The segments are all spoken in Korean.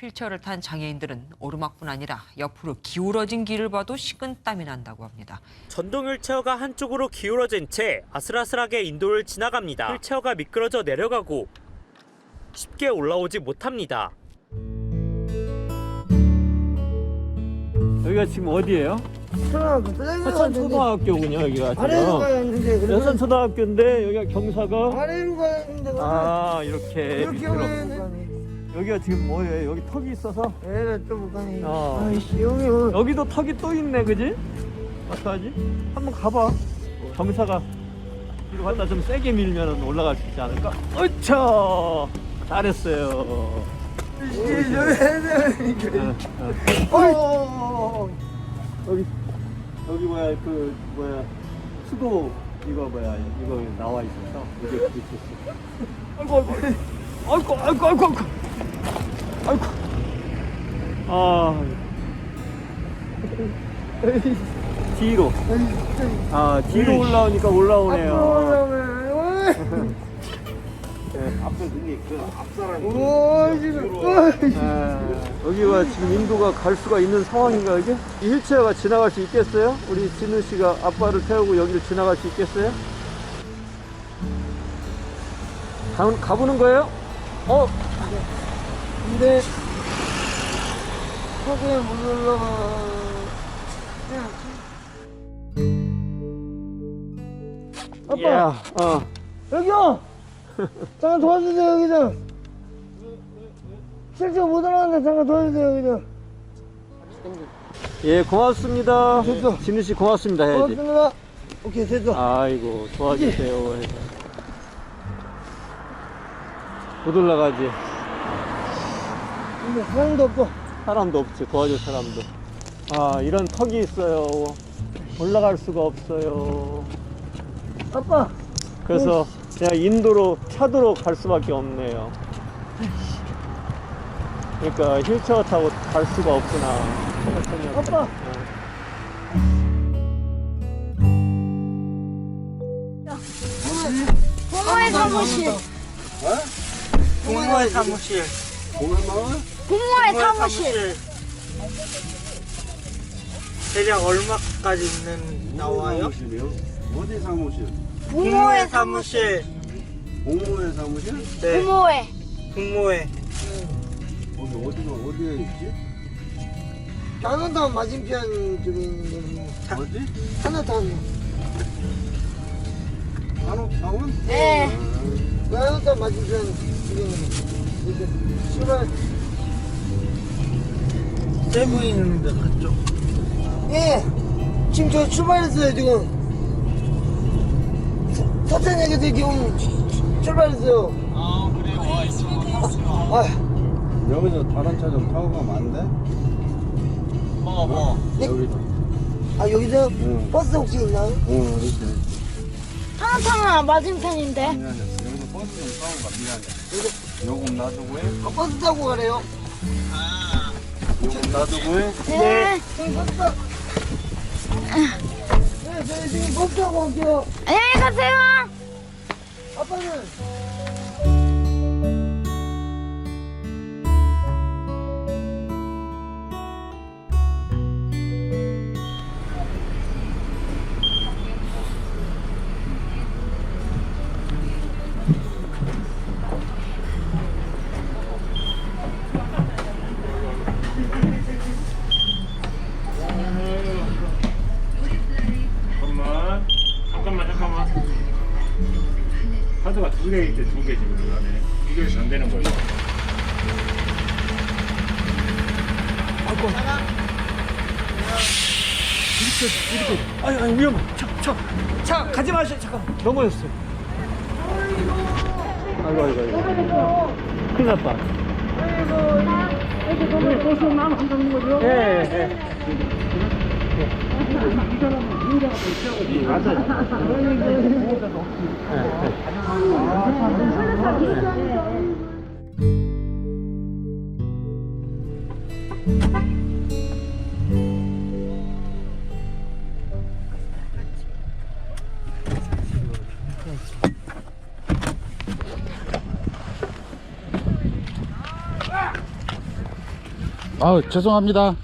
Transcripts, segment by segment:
휠체어를 탄 장애인들은 오르막뿐 아니라 옆으로 기울어진 길을 봐도 식은땀이 난다고 합니다. 전동 휠체어가 한쪽으로 기울어진 채 아슬아슬하게 인도를 지나갑니다. 휠체어가 미끄러져 내려가고 쉽게 올라오지 못합니다. 여기가 지금 어디예요? 초등학교 그 서천 초등학교군요 여기가 아래로 지금 가는데 여선 초등학교인데 여기가 경사가 아래로 가는데 그러면 아 이렇게 이렇게 밑으로. 오면 여기가 지금 뭐예요? 여기 턱이 있어서 얘가 좀 가네 어. 아이씨 여기 어- 여기도 턱이 또 있네 그지? 어떡하지? 한번 가봐 경사가 뒤로 갔다 좀 세게 밀면 올라갈 수 있지 않을까? 어차 잘했어요 이씨 애들 어, 어. 여기 여기 뭐야 그 뭐야 수도 이거 뭐야 이거 나와 있어서 이게 있었어. 아이고 아이고 아이고 아이고 아이고 아이고 아 뒤로 아 뒤로 올라오니까 올라오네요. 네. 오 지금 어이. 아, 여기가 지금 인도가 갈 수가 있는 상황인가 이게? 이 휠체어가 지나갈 수 있겠어요? 우리 진우 씨가 아빠를 태우고 여기를 지나갈 수 있겠어요? 가, 가보는 거예요? 어? 근데 거기에 못 올라가 아빠 야, 어. 여기요 잠깐 도와주세요 여기 좀 실제 못 올라가는데 잠깐 도와주세요 여기 좀 예, 고맙습니다. 됐어. 진우 씨 고맙습니다 해야지. 고맙습니다 오케이 됐어 아이고, 도와주세요. 못 올라가지. 근데 사람도 없고 사람도 없지, 도와줄 사람도. 아, 이런 턱이 있어요. 올라갈 수가 없어요. 아빠 그래서 그냥 인도로 차도로 갈 수밖에 없네요. 그러니까 휠체어 타고 갈 수가 없구나. 아빠 부모의 사무실. 공무원 사무실. 부모의 사무실. 대략 얼마까지는 나와요? 어디 사무실? 부모의 사무실. 사무실. 공무원 사무실? 네. 부모의. 공모회. 거기 어디가 어디에 있지? 나는다 맞은편 쪽에 있는데 어디? 하나타운 한옥타운? 네. 나는다 맞은편 쪽에 있는데 출발 세부 있는데 그쪽. 예 지금 저 출발했어요 지금 서천역에서 지금 출- 출발했어요 아 그래요. 와 있어. 아 여기서 다른 차 좀 타고 가면 안 돼? 뭐 뭐. 네? 여기서. 아 여기서 응. 버스 혹시 있나요? 어, 이렇게. 하나타나 맞은편인데. 미안해. 여기서 버스 좀 타고 가. 미안해. 요금 놔두고 해. 아, 버스 타고 가래요 요금 놔두고 해. 네. 네, 저희 지금 타고 올게요 안녕히 가세요. 아빠는 두개 있대 두개 지금 이 안에 이게 안 되는 거예요 아니, 아니, 위험해. 차, 차, 차, 가지 마세요. 잠깐. 넘어졌어요. 아이고, 아이고, 아이고. 큰일 났다. 버스 나만 가는 거죠? 예, 예. 아우 죄송합니다.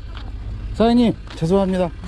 사장님 죄송합니다.